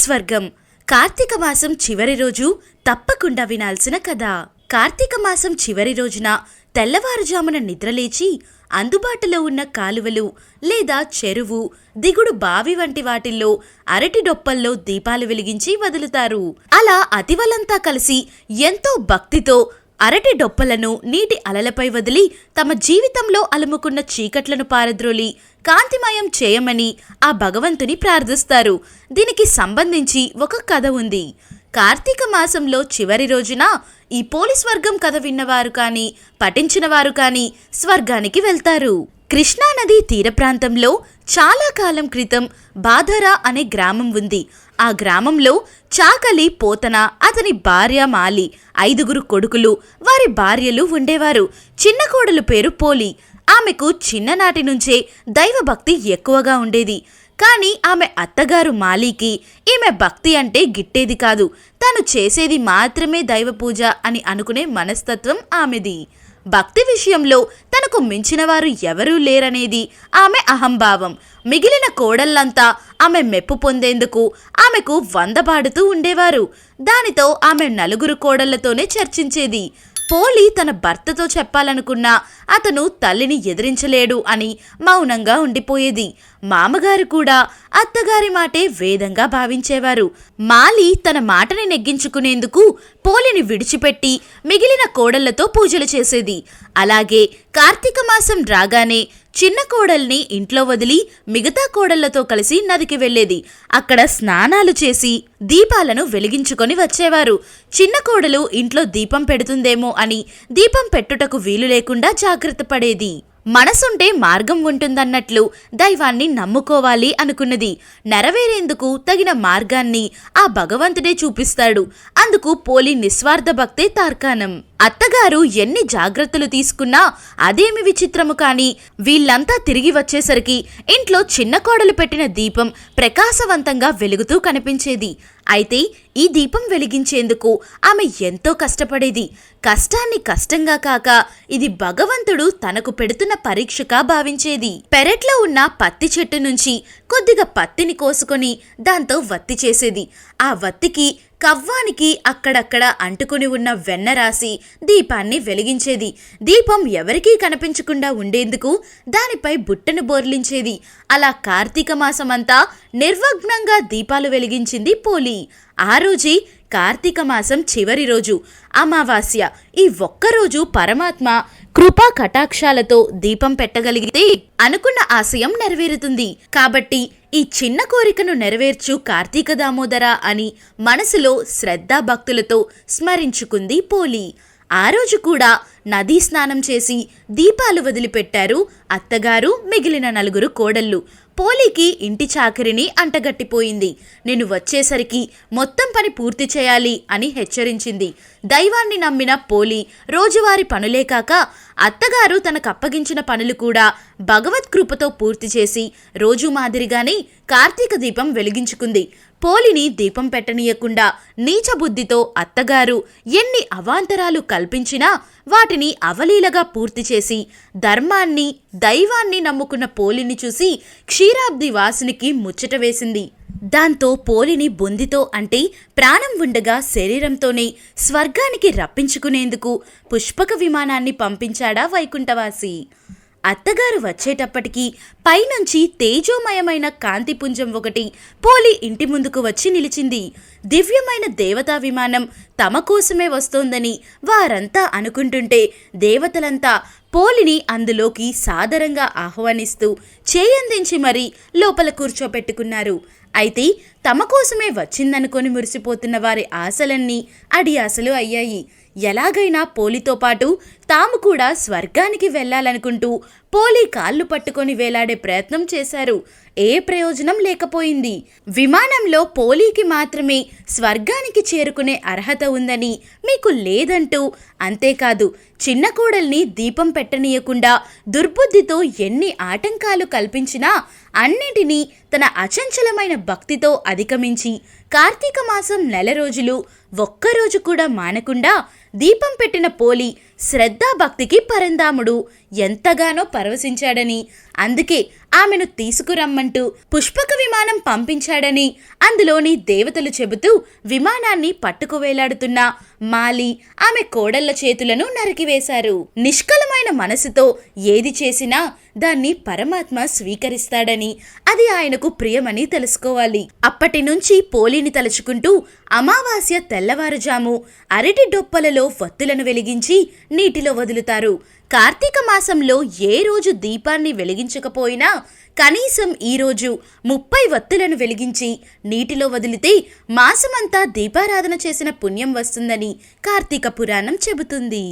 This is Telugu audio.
స్వర్గం. కార్తీక మాసం చివరి రోజు తప్పకుండా వినాల్సిన కథ. కార్తీక మాసం చివరి రోజున తెల్లవారుజామున నిద్రలేచి అందుబాటులో ఉన్న కాలువలు లేదా చెరువు దిగుడు బావి వంటి వాటిల్లో అరటి డొప్పల్లో దీపాలు వెలిగించి వదులుతారు. అలా అతివలంతా కలిసి ఎంతో భక్తితో అరటి డొప్పలను నీటి అలలపై వదిలి తమ జీవితంలో అలుముకున్న చీకట్లను పారద్రోలి కాంతిమయం చేయమని ఆ భగవంతుని ప్రార్థిస్తారు. దీనికి సంబంధించి ఒక కథ ఉంది. కార్తీక మాసంలో చివరి రోజున ఈ పోలీస్ వర్గం కథ విన్నవారు కానీ పఠించిన వారు కానీ స్వర్గానికి వెళ్తారు. కృష్ణానది తీర ప్రాంతంలో చాలా కాలం క్రితం బాధరా అనే గ్రామం ఉంది. ఆ గ్రామంలో చాకలి పోతన అతని భార్య మాలి ఐదుగురు కొడుకులు వారి భార్యలు ఉండేవారు. చిన్న కోడలు పేరు పోలి. ఆమెకు చిన్ననాటి నుంచే దైవభక్తి ఎక్కువగా ఉండేది. కానీ ఆమె అత్తగారు మాలీకి ఈమె భక్తి అంటే గిట్టేది కాదు. తను చేసేది మాత్రమే దైవ పూజ అని అనుకునే మనస్తత్వం ఆమెది. భక్తి విషయంలో తనకు మించిన వారు ఎవరూ లేరనేది ఆమె అహంభావం. మిగిలిన కోడళ్ళంతా ఆమె మెప్పు పొందేందుకు ఆమెకు వందబాడుతూ ఉండేవారు. దానితో ఆమె నలుగురు కోడళ్ళతోనే చర్చించేది. పోలి తన భర్తతో చెప్పాలనుకున్నా అతను తల్లిని ఎదిరించలేడు అని మౌనంగా ఉండిపోయేది. మామగారు కూడా అత్తగారి మాటే వేదంగా భావించేవారు. మాలి తన మాటని నెగ్గించుకునేందుకు పోలిని విడిచిపెట్టి మిగిలిన కోడళ్ళతో పూజలు చేసేది. అలాగే కార్తీక మాసం రాగానే చిన్న కోడల్ని ఇంట్లో వదిలి మిగతా కోడళ్ళతో కలిసి నదికి వెళ్ళేది అక్కడ స్నానాలు చేసి దీపాలను వెలిగించుకొని వచ్చేవారు. చిన్న కోడలు ఇంట్లో దీపం పెడుతుందేమో అని దీపం పెట్టుటకు వీలు లేకుండా జాగ్రత్త పడేది. మనసుంటే మార్గం ఉంటుందన్నట్లు దైవాన్ని నమ్ముకోవాలి అనుకున్నది. నెరవేరేందుకు తగిన మార్గాన్ని ఆ భగవంతుడే చూపిస్తాడు. అందుకు పోలి నిస్వార్థ భక్తే తార్కాణం. అత్తగారు ఎన్ని జాగ్రత్తలు తీసుకున్నా అదేమి విచిత్రము కాని వీళ్ళంతా తిరిగి వచ్చేసరికి ఇంట్లో చిన్న కోడలు పెట్టిన దీపం ప్రకాశవంతంగా వెలుగుతూ కనిపించేది. అయితే ఈ దీపం వెలిగించేందుకు ఆమె ఎంతో కష్టపడేది. కష్టాన్ని కష్టంగా కాక ఇది భగవంతుడు తనకు పెడుతున్న పరీక్షగా భావించేది. పెరట్లో ఉన్న పత్తి చెట్టు నుంచి కొద్దిగా పత్తిని కోసుకొని దాంతో వత్తి చేసేది. ఆ వత్తికి కవ్వానికి అక్కడక్కడ అంటుకుని ఉన్న వెన్న రాసి దీపాన్ని వెలిగించేది. దీపం ఎవరికీ కనిపించకుండా ఉండేందుకు దానిపై బుట్టను బోర్లించేది. అలా కార్తీక మాసమంతా నిర్వగ్నంగా దీపాలు వెలిగించింది పోలి. ఆ రోజే కార్తీక మాసం చివరి రోజు. అమావాస్య. ఈ ఒక్కరోజు పరమాత్మ కృపా కటాక్షాలతో దీపం పెట్టగలిగితే అనుకున్న ఆశయం నెరవేరుతుంది. కాబట్టి ఈ చిన్న కోరికను నెరవేర్చు కార్తీక దామోదర అని మనసులో శ్రద్ధాభక్తులతో స్మరించుకుంది పోలి. ఆ రోజు కూడా నదీ స్నానం చేసి దీపాలు వదిలిపెట్టారు అత్తగారు మిగిలిన నలుగురు కోడళ్ళు. పోలీకి ఇంటి చాకరిని అంటగట్టిపోయింది. నేను వచ్చేసరికి మొత్తం పని పూర్తి చేయాలి అని హెచ్చరించింది. దైవాన్ని నమ్మిన పోలి రోజువారి పనులే కాక అత్తగారు తనకు అప్పగించిన పనులు కూడా భగవత్ కృపతో పూర్తి చేసి రోజు మాదిరిగానే కార్తీక దీపం వెలిగించుకుంది. పోలిని దీపం పెట్టనీయకుండా నీచబుద్ధితో అత్తగారు ఎన్ని అవాంతరాలు కల్పించినా వాటిని అవలీలగా పూర్తి చేసి ధర్మాన్ని దైవాన్ని నమ్ముకున్న పోలిని చూసి క్షీరాబ్ది వాసునికి ముచ్చట వేసింది. దాంతో పోలిని బొందితో అంటే ప్రాణం ఉండగా శరీరంతోనే స్వర్గానికి రప్పించుకునేందుకు పుష్పక విమానాన్ని పంపించాడా వైకుంఠవాసి. అత్తగారు వచ్చేటప్పటికీ పైనుంచి తేజోమయమైన కాంతిపుంజం ఒకటి పోలి ఇంటి ముందుకు వచ్చి నిలిచింది. దివ్యమైన దేవతా విమానం తమ కోసమే వస్తోందని వారంతా అనుకుంటుంటే దేవతలంతా పోలిని అందులోకి సాదరంగా ఆహ్వానిస్తూ చేయందించి మరీ లోపల కూర్చోపెట్టుకున్నారు. అయితే తమ కోసమే వచ్చిందనుకొని మురిసిపోతున్న వారి ఆశలన్నీ అడి ఆశలు అయ్యాయి. ఎలాగైనా పోలితో పాటు తాము కూడా స్వర్గానికి వెళ్ళాలనుకుంటూ పోలి కాళ్ళు పట్టుకొని వేలాడే ప్రయత్నం చేశారు. ఏ ప్రయోజనం లేకపోయింది. విమానంలో పోలీకి మాత్రమే స్వర్గానికి చేరుకునే అర్హత ఉందని మీకు లేదంటూ అంతేకాదు చిన్న కోడల్ని దీపం పెట్టనీయకుండా దుర్బుద్ధితో ఎన్ని ఆటంకాలు కల్పించినా అన్నిటినీ తన అచంచలమైన భక్తితో అధిగమించి కార్తీక మాసం నెల రోజులు ఒక్కరోజు కూడా మానకుండా దీపం పెట్టిన పోలి శ్రద్ధాభక్తికి పరందాముడు ఎంతగానో పరవశించాడని. అందుకే ఆమెను తీసుకురమ్మంటూ పుష్పక విమానం పంపించాడని అందులోని దేవతలు చెబుతూ విమానాన్ని పట్టుకువేలాడుతున్న మాలి ఆమె కోడళ్ళ చేతులను నరికివేశారు నిష్కలమైన మనసుతో ఏది చేసినా దాన్ని పరమాత్మ స్వీకరిస్తాడని అది ఆయనకు ప్రియమని తెలుసుకోవాలి. అప్పటి నుంచి పోలిని తలుచుకుంటూ అమావాస్య తెల్లవారుజాము అరటి డొప్పలలో వత్తులను వెలిగించి నీటిలో వదులుతారు. కార్తీక మాసంలో ఏ రోజు దీపాన్ని వెలిగించకపోయినా కనీసం ఈ రోజు ముప్పై వత్తులను వెలిగించి నీటిలో వదిలితే మాసమంతా దీపారాధన చేసిన పుణ్యం వస్తుందని కార్తీక పురాణం చెబుతుంది.